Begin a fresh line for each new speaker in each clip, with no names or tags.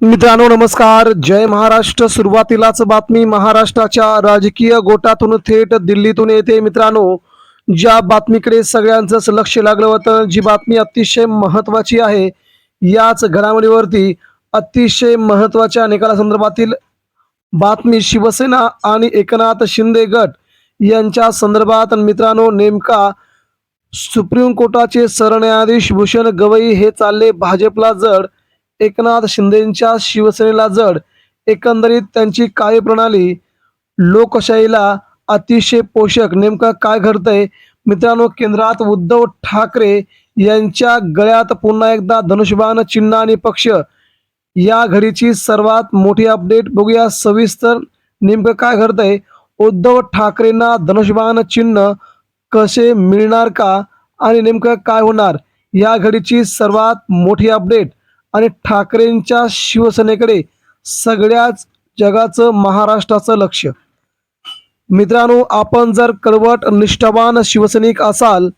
मित्रांनो नमस्कार. जय महाराष्ट्र. सुरुवातीलाच बातमी. महाराष्ट्राच्या राजकीय गोटातून थेट दिल्लीतून येते मित्रांनो. ज्या बातमीकडे सगळ्यांचंच लक्ष लागलं होतं जी बातमी अतिशय महत्वाची आहे याच घडामोडीवरती अतिशय महत्त्वाच्या निकालासंदर्भातील बातमी शिवसेना आणि एकनाथ शिंदे गट यांच्या संदर्भात मित्रांनो नेमका सुप्रीम कोर्टाचे सरन्यायाधीश भूषण गवई हे चालले भाजपला जड. एकनाथ शिंदेच्या शिवसेनेला जड. एकंदरीत त्यांची कार्यप्रणाली लोकशाहीला अतिशय पोषक. नेमकं काय घडतंय? मित्रांनो केंद्रात उद्धव ठाकरे यांच्या गळ्यात पुन्हा एकदा धनुष्यबाण चिन्ह आणि पक्ष. या घडीची सर्वात मोठी अपडेट बघूया. सविस्तर नेमकं काय घडतंय? उद्धव ठाकरेंना धनुष्यबाण चिन्ह कसे मिळणार का? आणि नेमकं काय होणार? या घडीची सर्वात मोठी अपडेट आणि ठाकरेंच्या शिवसेनेकडे सगळ्याच जगाचं महाराष्ट्राचं लक्ष. मित्रांनो आपण जर कडवट निष्ठावान शिवसैनिक असाल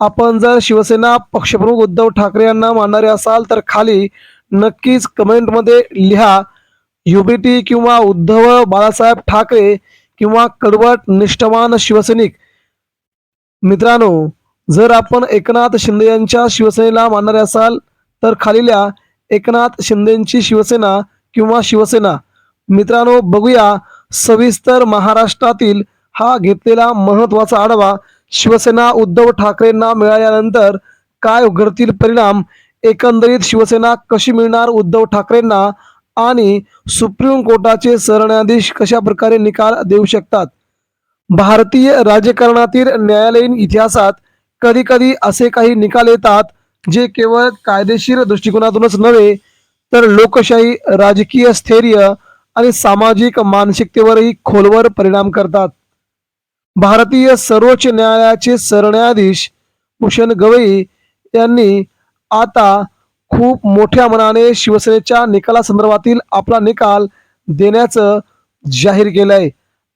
आपण जर शिवसेना पक्षप्रमुख उद्धव ठाकरे यांना मानणारे असाल तर खाली नक्कीच कमेंटमध्ये लिहा युबीटी किंवा उद्धव बाळासाहेब ठाकरे किंवा कडवट निष्ठावान शिवसैनिक. मित्रांनो जर आपण एकनाथ शिंदे यांच्या शिवसेनेला मानणारे असाल तर खाली लिहा एकनाथ शिंदेची शिवसेना किंवा शिवसेना. मित्रांनो बघूया सविस्तर महाराष्ट्रातील हा घेतलेला महत्त्वाचा आढावा शिवसेना उद्धव ठाकरेंना मिळाल्यानंतर काय घडतील परिणाम एकंदरीत शिवसेना कशी मिळणार उद्धव ठाकरेंना आणि सुप्रीम कोर्टाचे सरन्यायाधीश कशा प्रकारे निकाल देऊ शकतात? भारतीय राजकारणातील न्यायालयीन इतिहासात कधी कधी असे काही निकाल येतात जे केवळ कायदेशीर दृष्टिकोनातूनच नव्हे तर लोकशाही राजकीय स्थैर्य आणि सामाजिक मानसिकतेवरही खोलवर परिणाम करतात. भारतीय सर्वोच्च न्यायालयाचे सरन्यायाधीश भूषण गवई यांनी आता खूप मोठ्या मनाने शिवसेनेच्या निकालासंदर्भातील आपला निकाल देण्याचं जाहीर केलंय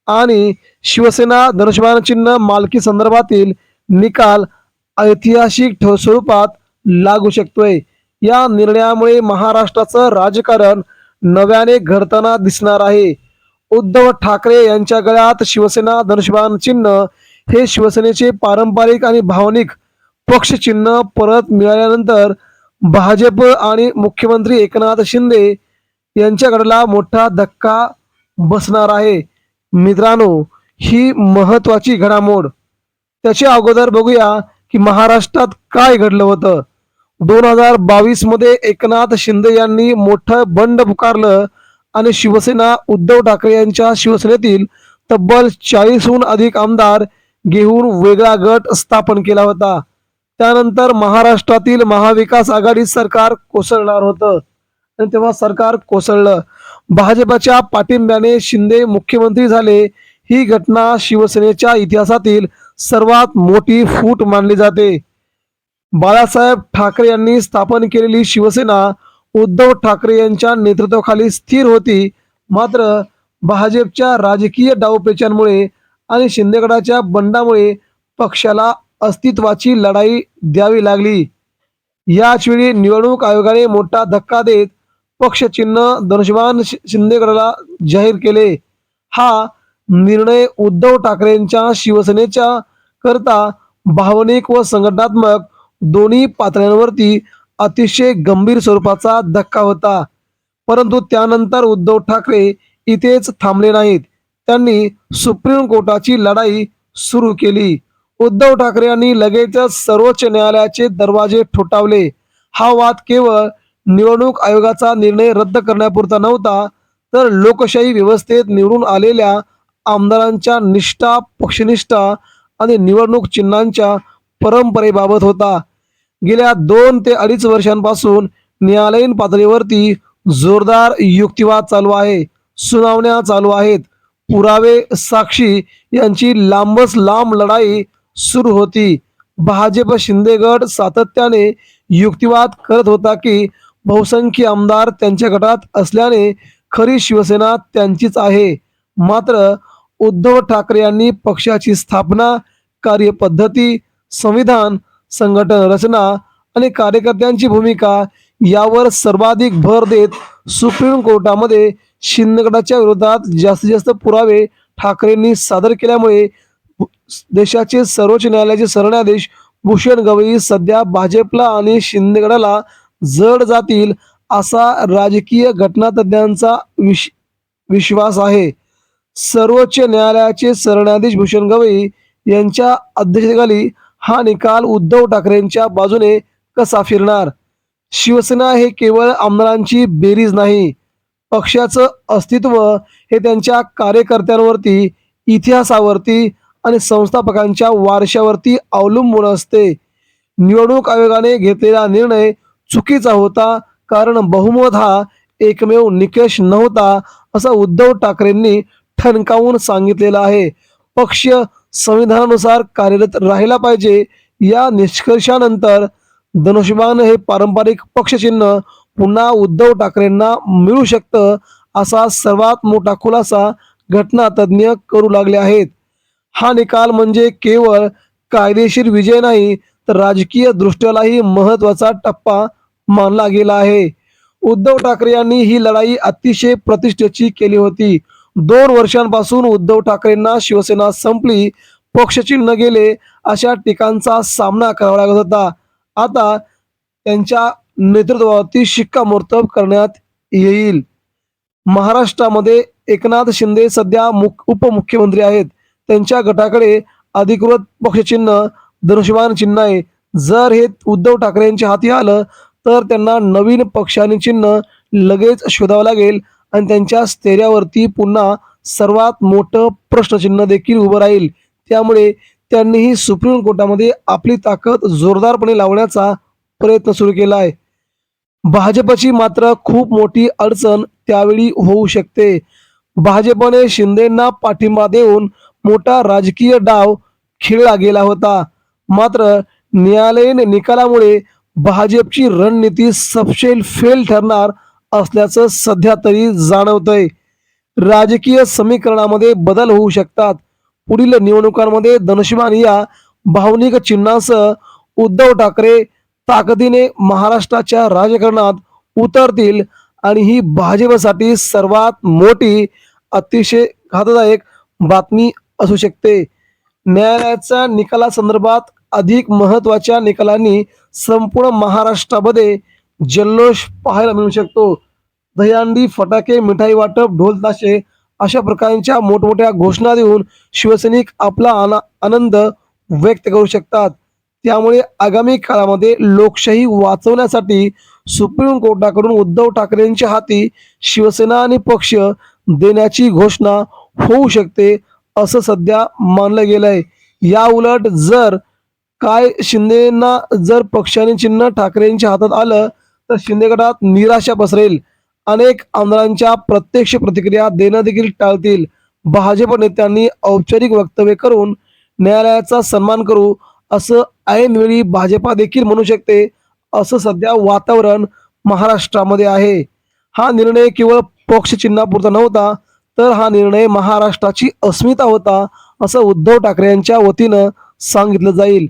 आणि शिवसेना धनुष्यबाण चिन्ह मालकी संदर्भातील निकाल ऐतिहासिक ठोस स्वरूपात लागू शकतोय. या निर्णयामुळे महाराष्ट्राचं राजकारण नव्याने घडताना दिसणार आहे. उद्धव ठाकरे यांच्या गळ्यात शिवसेना धनुष्यबाण चिन्ह हे शिवसेनेचे पारंपरिक आणि भावनिक पक्ष चिन्ह परत मिळाल्यानंतर भाजप आणि मुख्यमंत्री एकनाथ शिंदे यांच्याकडला मोठा धक्का बसणार आहे. मित्रांनो ही महत्वाची घडामोड. त्याच्या अगोदर बघूया की महाराष्ट्रात काय घडलं होतं. दोन हजार बावीसमध्ये एकनाथ शिंदे यांनी मोठं बंड पुकारलं आणि शिवसेना उद्धव ठाकरे यांच्या शिवसेनेतील तब्बल चाळीसहून अधिक आमदार घेऊन वेगळा गट स्थापन केला होता. त्यानंतर महाराष्ट्रातील महाविकास आघाडी सरकार कोसळणार होतं. आणि तेव्हा सरकार कोसळलं. भाजपच्या पाठिंब्याने शिंदे मुख्यमंत्री झाले. ही घटना शिवसेनेच्या इतिहासातील सर्वात मोठी फूट मानली जाते. बाळासाहेब ठाकरे यांनी स्थापन केलेली शिवसेना उद्धव ठाकरे यांच्या नेतृत्वाखाली स्थिर होती. मात्र भाजपच्या राजकीय डावपेचांमुळे आणि शिंदेगडाच्या बंडामुळे पक्षाला अस्तित्वाची लढाई द्यावी लागली. याच वेळी निवडणूक आयोगाने मोठा धक्का देत पक्षचिन्ह धनुष्यबाण शि- शिंदेगडाला जाहीर केले. हा निर्णय उद्धव ठाकरेंच्या शिवसेनेच्या करता भावनिक व संघटनात्मक दोन्ही पातळ्यांवरती अतिशय गंभीर स्वरूपाचा धक्का होता. परंतु त्यानंतर उद्धव ठाकरे इथेच थांबले नाहीत. त्यांनी सुप्रीम कोर्टाची लढाई सुरू केली. उद्धव ठाकरे यांनी लगेचच सर्वोच्च न्यायालयाचे दरवाजे ठोठावले. हा वाद केवळ निवडणूक आयोगाचा निर्णय रद्द करण्यापुरता नव्हता तर लोकशाही व्यवस्थेत निवडून आलेल्या आमदारांच्या निष्ठा पक्षनिष्ठा आणि निवडणूक चिन्हांच्या परंपरेबाबत होता. गेल्या दोन ते अडीच वर्षांपासून न्यायालयीन पातळीवरती जोरदार युक्तिवाद चालू आहे. सुनावण्या चालू आहेत. पुरावे साक्षी यांची लांबच लांब लढाई सुरू होती. भाजप शिंदे गट सातत्याने युक्तिवाद करत होता की बहुसंख्य आमदार त्यांच्या गटात असल्याने खरी शिवसेना त्यांचीच आहे. मात्र उद्धव ठाकरे यांनी पक्षाची स्थापना कार्यपद्धती संविधान संघटन रचना आणि कार्यकर्त्यांची भूमिका यावर सर्वाधिक भर देत सुप्रीम कोर्टामध्ये शिंदेगडाच्या विरोधात जास्तीत जास्त पुरावे ठाकरेंनी सादर केल्यामुळे देशाचे सर्वोच्च न्यायालयाचे सरन्यायाधीश भूषण गवई सध्या भाजपला आणि शिंदेगडाला जड जातील असा राजकीय घटनातज्ञांचा विश विश्वास आहे. सर्वोच्च न्यायालयाचे सरन्यायाधीश भूषण गवई यांच्या अध्यक्षतेखाली हा निकाल उद्धव ठाकरेंच्या बाजूने कसा फिरणार? शिवसेना हे केवळ आमदारांची बेरीज नाही पक्षाचं अस्तित्व हे त्यांच्या कार्यकर्त्यांवरती इतिहासावरती आणि संस्थापकांच्या वारशावरती अवलंबून असते. निवडणूक आयोगाने घेतलेला निर्णय चुकीचा होता कारण बहुमत हा एकमेव निकष नव्हता असं उद्धव ठाकरेंनी ठणकावून सांगितलेलं आहे. पक्ष संविधानानुसार कार्यरत राहिला पाहिजे या निष्कर्षानंतर धनुष्यबाण हे पारंपरिक पक्षचिन्ह पुन्हा उद्धव ठाकरेंना मिळू शकतं असा सर्वात मोठा खुलासा घटना तज्ज्ञ करू लागले आहेत. हा निकाल म्हणजे केवळ कायदेशीर विजय नाही तर राजकीय दृष्ट्यालाही महत्त्वाचा टप्पा मानला गेला आहे. उद्धव ठाकरे यांनी ही लढाई अतिशय प्रतिष्ठेची केली होती. दोन वर्षांपासून उद्धव ठाकरेंना शिवसेना संपली पक्षचिन्ह गेले अशा टीकांचा सामना करावा लागत होता. आता त्यांच्या नेतृत्वावरती शिक्कामोर्तब करण्यात येईल. महाराष्ट्रामध्ये एकनाथ शिंदे सध्या मुख उपमुख्यमंत्री आहेत. त्यांच्या गटाकडे अधिकृत पक्षचिन्ह धनुष्यबाण चिन्ह आहे. जर हे उद्धव ठाकरेंच्या हाती आलं तर त्यांना नवीन पक्षाने चिन्ह लगेच शोधावं लागेल. आणि त्यांच्या स्थैर्यावरती पुन्हा सर्वात मोठं प्रश्नचिन्ह देखील उभं राहील. त्यामुळे त्यांनीही सुप्रीम कोर्टामध्ये आपली ताकद जोरदारपणे लावण्याचा प्रयत्न सुरू केला आहे. भाजपची मात्र खूप मोठी अडचण त्यावेळी होऊ शकते. भाजपने शिंदेंना पाठिंबा देऊन मोठा राजकीय डाव खेळला गेला होता. मात्र न्यायालयीन निकालामुळे भाजपची रणनीती सपशेल फेल ठरणार असल्याचं सध्या तरी जाणवतंय. राजकीय समीकरणामध्ये बदल होऊ शकतात. पुढील निवडणुकांमध्ये धनुष्यबाण या भावनिक चिन्हासह उद्धव ठाकरे ताकदीने महाराष्ट्राच्या राजकारणात उतरतील आणि ही भाजपसाठी सर्वात मोठी अतिशय घातदायक बातमी असू शकते. न्यायालयाच्या निकालासंदर्भात अधिक महत्त्वाच्या निकालांनी संपूर्ण महाराष्ट्रामध्ये जल्लोष पाहायला मिळू शकतो. दहीहंडी फटाके मिठाई वाटप ढोल ताशे अशा प्रकारच्या मोठमोठ्या घोषणा देऊन शिवसैनिक आपला आना आनंद व्यक्त करू शकतात. त्यामुळे आगामी काळामध्ये लोकशाही वाचवण्यासाठी सुप्रीम कोर्टाकडून उद्धव ठाकरेंच्या हाती शिवसेना आणि पक्ष देण्याची घोषणा होऊ शकते असं सध्या मानलं गेलंय. या उलट जर काय शिंदेना जर पक्षाने चिन्ह ठाकरेंच्या हातात आलं तर शिंदे गटात निराशा पसरेल. अनेक आमदारांच्या प्रत्यक्ष प्रतिक्रिया देणं देखील टाळतील. भाजप नेत्यांनी औपचारिक वक्तव्य करून न्यायालयाचा सन्मान करू असं ऐनवेळी भाजपा देखील म्हणू शकते असं सध्या वातावरण महाराष्ट्रामध्ये आहे. हा निर्णय केवळ पक्ष चिन्हापुरता नव्हता तर हा निर्णय महाराष्ट्राची अस्मिता होता असं उद्धव ठाकरे यांच्या वतीनं सांगितलं जाईल.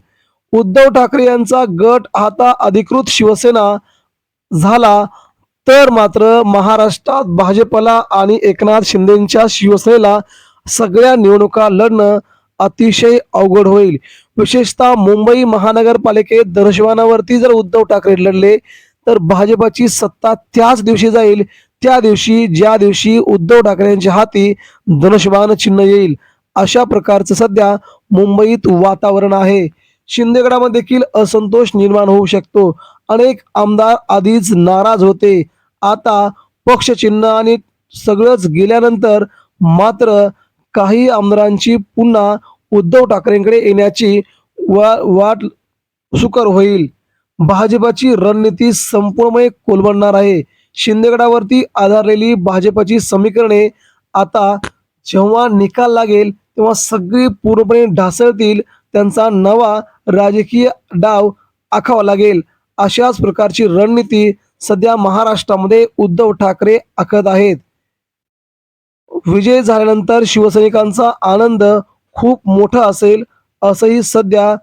उद्धव ठाकरे यांचा गट आता अधिकृत शिवसेना झाला तर मात्र महाराष्ट्रात भाजपला आणि एकनाथ शिंदेच्या शिवसेनेला सगळ्या निवडणुका लढणं अतिशय अवघड होईल. विशेषतः मुंबई महानगरपालिकेत दर्शवानावरती जर उद्धव ठाकरे लढले तर भाजपाची सत्ता त्याच दिवशी जाईल. त्या दिवशी ज्या दिवशी उद्धव ठाकरेंच्या हाती धनुष्यबाण चिन्ह येईल अशा प्रकारचं सध्या मुंबईत वातावरण आहे. शिंदेगडामध्ये देखील असंतोष निर्माण होऊ शकतो. अनेक आमदार आधीच नाराज होते. आता पक्षचिन्ह आणि सगळंच गेल्यानंतर मात्र काही आमदारांची पुन्हा उद्धव ठाकरेंकडे येण्याची वा वाट सुकर होईल. भाजपाची रणनीती संपूर्णपणे कोलमडणार आहे. शिंदेगडावरती आधारलेली भाजपची समीकरणे आता जेव्हा निकाल लागेल तेव्हा सगळी पूर्णपणे ढासळतील त्यांचा नवा राजकीय डाव आखावा लागेल. अशाच प्रकारची रणनीती सध्या महाराष्ट्रामध्ये उद्धव ठाकरे आखत आहेत. विजय झाल्यानंतर शिवसैनिकांचा आनंद खूप मोठा असेल असंही सध्या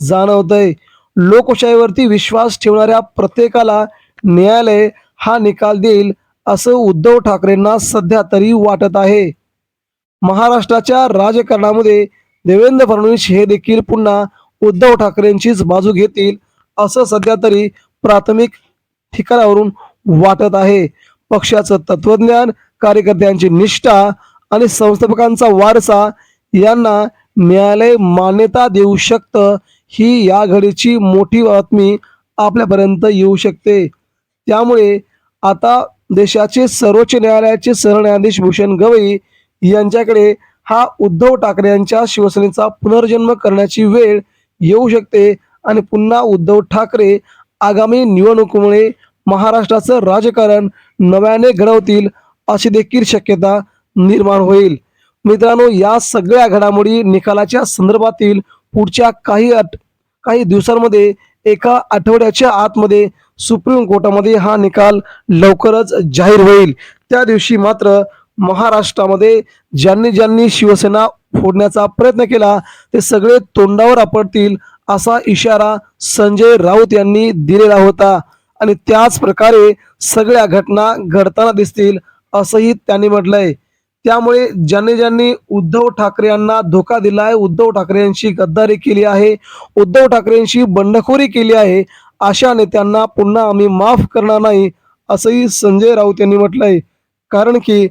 जाणवतंय. लोकशाहीवरती विश्वास ठेवणाऱ्या प्रत्येकाला न्यायालय हा निकाल देईल असं उद्धव ठाकरेंना सध्या तरी वाटत आहे. महाराष्ट्राच्या राजकारणामध्ये देवेंद्र फडणवीस हे देखील पुन्हा उद्धव ठाकरेंचीच बाजू घेतील असं सध्या तरी प्राथमिक ठिकाणावरून वाटत आहे. पक्षाचं तत्वज्ञान कार्यकर्त्यांची निष्ठा आणि संस्थापकांचा वारसा यांना न्यायालय मान्यता देऊ शकतं ही या घडीची मोठी बातमी आपल्यापर्यंत येऊ शकते. त्यामुळे आता देशाचे सर्वोच्च न्यायालयाचे सरन्यायाधीश भूषण गवई यांच्याकडे हा उद्धव ठाकरे यांच्या शिवसेनेचा पुनर्जन्म करण्याची वेळ येऊ शकते आणि पुन्हा उद्धव ठाकरे आगामी निवडणुकीमुळे महाराष्ट्राचं राजकारण नव्याने घडवतील अशी देखील शक्यता निर्माण होईल. मित्रांनो या सगळ्या घडामोडी निकालाच्या संदर्भातील पुढच्या काही आठ काही दिवसांमध्ये एका आठवड्याच्या आतमध्ये सुप्रीम कोर्टामध्ये हा निकाल लवकरच जाहीर होईल. त्या दिवशी मात्र महाराष्ट्रामध्ये ज्यांनी ज्यांनी शिवसेना फोडण्याचा प्रयत्न केला ते सगळे तोंडावर आपडतील असा इशारा संजय राऊत यांनी दिलेला होता. आणि त्याच प्रकारे सगळ्या घटना घडताना दिसतील असंही त्यांनी म्हटलंय. त्यामुळे ज्यांनी ज्यांनी उद्धव ठाकरे यांना धोका दिला आहे उद्धव ठाकरे यांची गद्दारी केली आहे उद्धव ठाकरेंशी बंडखोरी केली आहे अशा नेत्यांना पुन्हा आम्ही माफ करणार नाही असंही संजय राऊत यांनी म्हटलंय. कारण की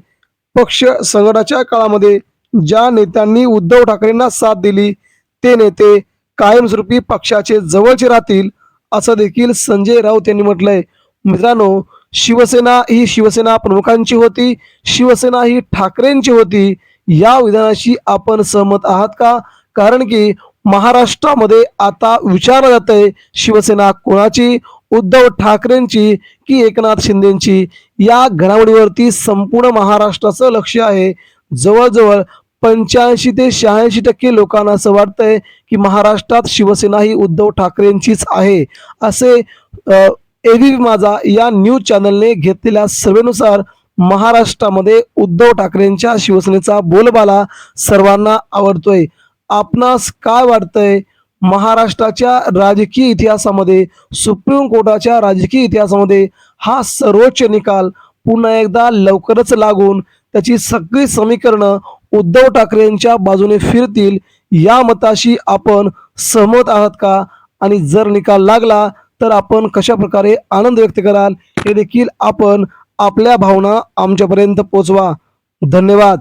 पक्ष संकटाच्या काळामध्ये ज्या नेत्यांनी उद्धव ठाकरेंना साथ दिली ते नेते कायमस्वरूपी पक्षाचे जवळचे राहतील असं देखील संजय राऊत यांनी म्हटलंय. मित्रांनो शिवसेना ही शिवसेना प्रमुखांची होती शिवसेना ही ठाकरेंची होती. या विधानाशी आपण सहमत आहात का? कारण की महाराष्ट्रामध्ये आता विचारलं जात आहे शिवसेना कोणाची उद्धव ठाकरेंची की एकनाथ शिंदेची? या घडामोडीवरती संपूर्ण महाराष्ट्राचं लक्ष आहे. जवळजवळ पंच्याऐंशी ते शहाऐंशी टक्के लोकांना असं वाटतंय की महाराष्ट्रात शिवसेना ही उद्धव ठाकरेंचीच आहे असे एबीपी माझा या न्यूज चॅनलने घेतलेल्या सर्वेनुसार महाराष्ट्रामध्ये उद्धव ठाकरेंच्या शिवसेनेचा बोलबाला सर्वांना आवडतोय. आपणास काय वाटतंय? महाराष्ट्राच्या राजकीय इतिहासामध्ये सुप्रीम कोर्टाच्या राजकीय इतिहासामध्ये हा सर्वोच्च निकाल पुन्हा एकदा लवकरच लागून त्याची सगळी समीकरणं उद्धव ठाकरेंच्या बाजूने फिरतील या मताशी आपण सहमत आहात का? आणि जर निकाल लागला तर आपण कशा प्रकारे आनंद व्यक्त कराल? हे देखील आपण आपल्या भावना आमच्यापर्यंत पोचवा. धन्यवाद.